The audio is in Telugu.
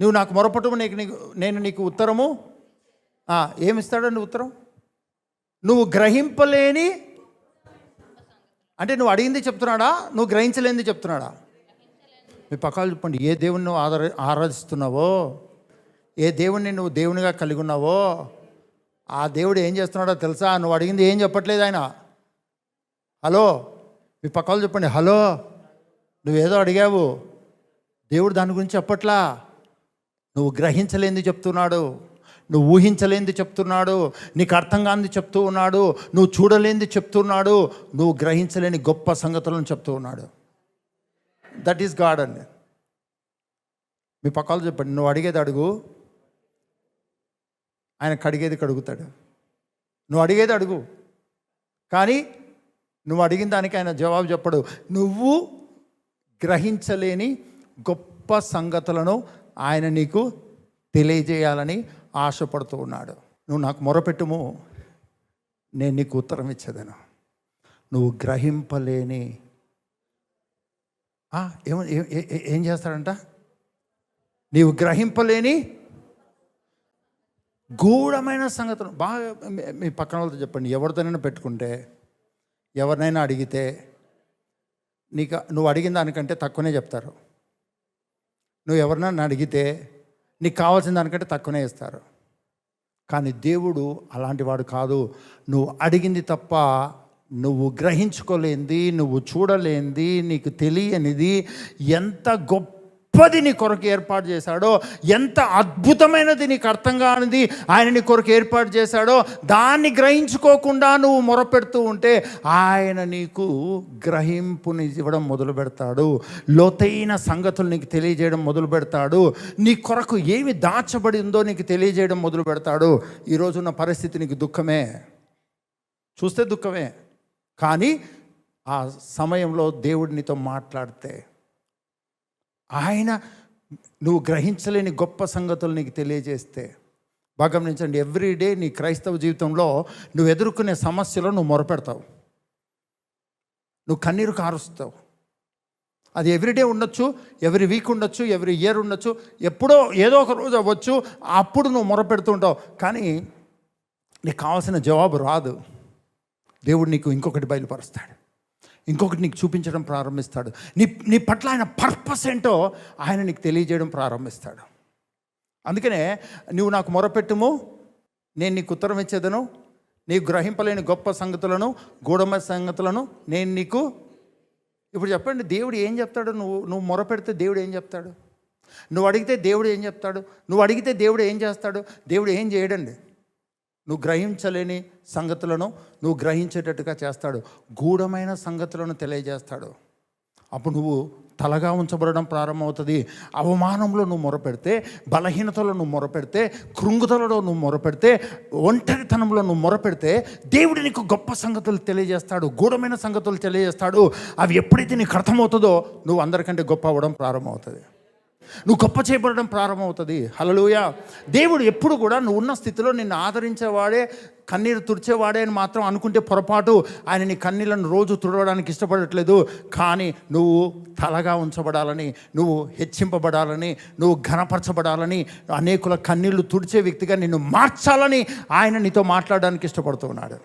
నువ్వు నాకు మొరపటము నీకు నీకు నేను నీకు ఉత్తరము. ఏమిస్తాడండి ఉత్తరం? నువ్వు గ్రహింపలేని అంటే నువ్వు అడిగింది చెప్తున్నాడా? నువ్వు గ్రహించలేనిది చెప్తున్నాడా? మీ పక్కలు చెప్పండి ఏ దేవుణ్ణి నువ్వు ఆదర ఆరాధిస్తున్నావో? ఏ దేవుణ్ణి నువ్వు దేవునిగా కలిగి ఉన్నావో? ఆ దేవుడు ఏం చేస్తున్నాడో తెలుసా? నువ్వు అడిగింది ఏం చెప్పట్లేదు ఆయన? హలో? మీ పక్కలు చెప్పండి హలో? నువ్వేదో అడిగావు. దేవుడు దాని గురించి చెప్పట్లా? నువ్వు గ్రహించలేంది చెప్తున్నాడు. నువ్వు ఊహించలేంది చెప్తున్నాడు. నీకు అర్థం కానిది చెప్తూ ఉన్నాడు. నువ్వు చూడలేంది చెప్తున్నాడు. నువ్వు గ్రహించలేని గొప్ప సంగతులను చెప్తూ ఉన్నాడు. దట్ ఈస్ గాడ్ అండి. మీ పక్కలు చెప్పండి. నువ్వు అడిగేది అడుగు. ఆయన కడిగేది కడుగుతాడు నువ్వు అడిగేది అడుగు. కానీ నువ్వు అడిగిన దానికి ఆయన జవాబు చెప్పడు. నువ్వు గ్రహించలేని గొప్ప సంగతులను ఆయన నీకు తెలియజేయాలని ఆశపడుతూ ఉన్నాడు. నువ్వు నాకు మొరపెట్టుము. నేను నీకు ఉత్తరం ఇచ్చేదను. నువ్వు గ్రహింపలేని. ఏమ ఏం చేస్తాడంట? నీవు గ్రహింపలేని గూఢమైన సంగతులు. బాగా మీ పక్కన వాళ్ళతో చెప్పండి. ఎవరితోనైనా పెట్టుకుంటే ఎవరినైనా అడిగితే నీకు నువ్వు అడిగిన దానికంటే తక్కువనే చెప్తారు. నువ్వు ఎవరినైనా అడిగితే నీకు కావాల్సిన దానికంటే తక్కువనే ఇస్తారు. కానీ దేవుడు అలాంటి వాడు కాదు. నువ్వు అడిగింది తప్ప నువ్వు గ్రహించుకోలేంది నువ్వు చూడలేంది నీకు తెలియనిది ఎంత గొప్ప గొప్పది నీ కొరకు ఏర్పాటు చేశాడో ఎంత అద్భుతమైనది నీకు అర్థం కానిది ఆయన నీ కొరకు ఏర్పాటు చేశాడో దాన్ని గ్రహించుకోకుండా నువ్వు మొరపెడుతూ ఉంటే ఆయన నీకు గ్రహింపుని ఇవ్వడం మొదలు పెడతాడు. లోతైన సంగతులు నీకు తెలియజేయడం మొదలు పెడతాడు. నీ కొరకు ఏమి దాచబడి ఉందో నీకు తెలియజేయడం మొదలు పెడతాడు. ఈరోజున్న పరిస్థితి నీకు దుఃఖమే. చూస్తే దుఃఖమే. కానీ ఆ సమయంలో దేవుడినితో మాట్లాడితే ఆయన నువ్వు గ్రహించలేని గొప్ప సంగతులు నీకు తెలియజేస్తే బాగా గమనించండి ఎవ్రీడే నీ క్రైస్తవ జీవితంలో నువ్వు ఎదుర్కొనే సమస్యలో నువ్వు మొరపెడతావు. నువ్వు కన్నీరు కారుస్తావు. అది ఎవ్రీడే ఉండొచ్చు ఎవ్రీ వీక్ ఉండొచ్చు ఎవ్రీ ఇయర్ ఉండొచ్చు ఎప్పుడో ఏదో ఒక రోజు అవ్వచ్చు అప్పుడు నువ్వు మొరపెడుతూ ఉంటావు. కానీ నీకు కావాల్సిన జవాబు రాదు. దేవుడు నీకు ఇంకొకటి బయలుపరుస్తాడు. ఇంకొకటి నీకు చూపించడం ప్రారంభిస్తాడు. నీ నీ పట్ల ఆయన పర్పస్ ఏంటో ఆయన నీకు తెలియజేయడం ప్రారంభిస్తాడు. అందుకనే నువ్వు నాకు మొరపెట్టుము నేను నీకు ఉత్తరం ఇచ్చేదను నీకు గ్రహింపలేని గొప్ప సంగతులను గూఢమైన సంగతులను నేను నీకు ఇప్పుడు చెప్పండి దేవుడు ఏం చెప్తాడు? నువ్వు నువ్వు మొరపెడితే దేవుడు ఏం చెప్తాడు? నువ్వు అడిగితే దేవుడు ఏం చెప్తాడు? నువ్వు అడిగితే దేవుడు ఏం చేస్తాడు? దేవుడు ఏం చేయడండి? నువ్వు గ్రహించలేని సంగతులను నువ్వు గ్రహించేటట్టుగా చేస్తాడు. గూఢమైన సంగతులను తెలియజేస్తాడు. అప్పుడు నువ్వు తలగా ఉంచబడడం ప్రారంభమవుతుంది. అవమానంలో నువ్వు మొరపెడితే బలహీనతలో నువ్వు మొరపెడితే కృంగుదలలో నువ్వు మొరపెడితే ఒంటరితనంలో నువ్వు మొరపెడితే దేవుడు నీకు గొప్ప సంగతులు తెలియజేస్తాడు గూఢమైన సంగతులు తెలియజేస్తాడు. అవి ఎప్పుడైతే నీకు అర్థమవుతుందో నువ్వు అందరికంటే గొప్ప అవ్వడం ప్రారంభమవుతుంది. నువ్వు గొప్ప చేయబడడం ప్రారంభమవుతుంది. హలలుయ దేవుడు ఎప్పుడు కూడా నువ్వు ఉన్న స్థితిలో నిన్ను ఆదరించేవాడే కన్నీరు తుడిచేవాడే అని మాత్రం అనుకుంటే పొరపాటు. ఆయన నీ కన్నీళ్ళను రోజు తుడవడానికి ఇష్టపడట్లేదు. కానీ నువ్వు తలగా ఉంచబడాలని నువ్వు హెచ్చింపబడాలని నువ్వు ఘనపరచబడాలని అనేకుల కన్నీళ్ళు తుడిచే వ్యక్తిగా నిన్ను మార్చాలని ఆయన నీతో మాట్లాడడానికి ఇష్టపడుతున్నాడు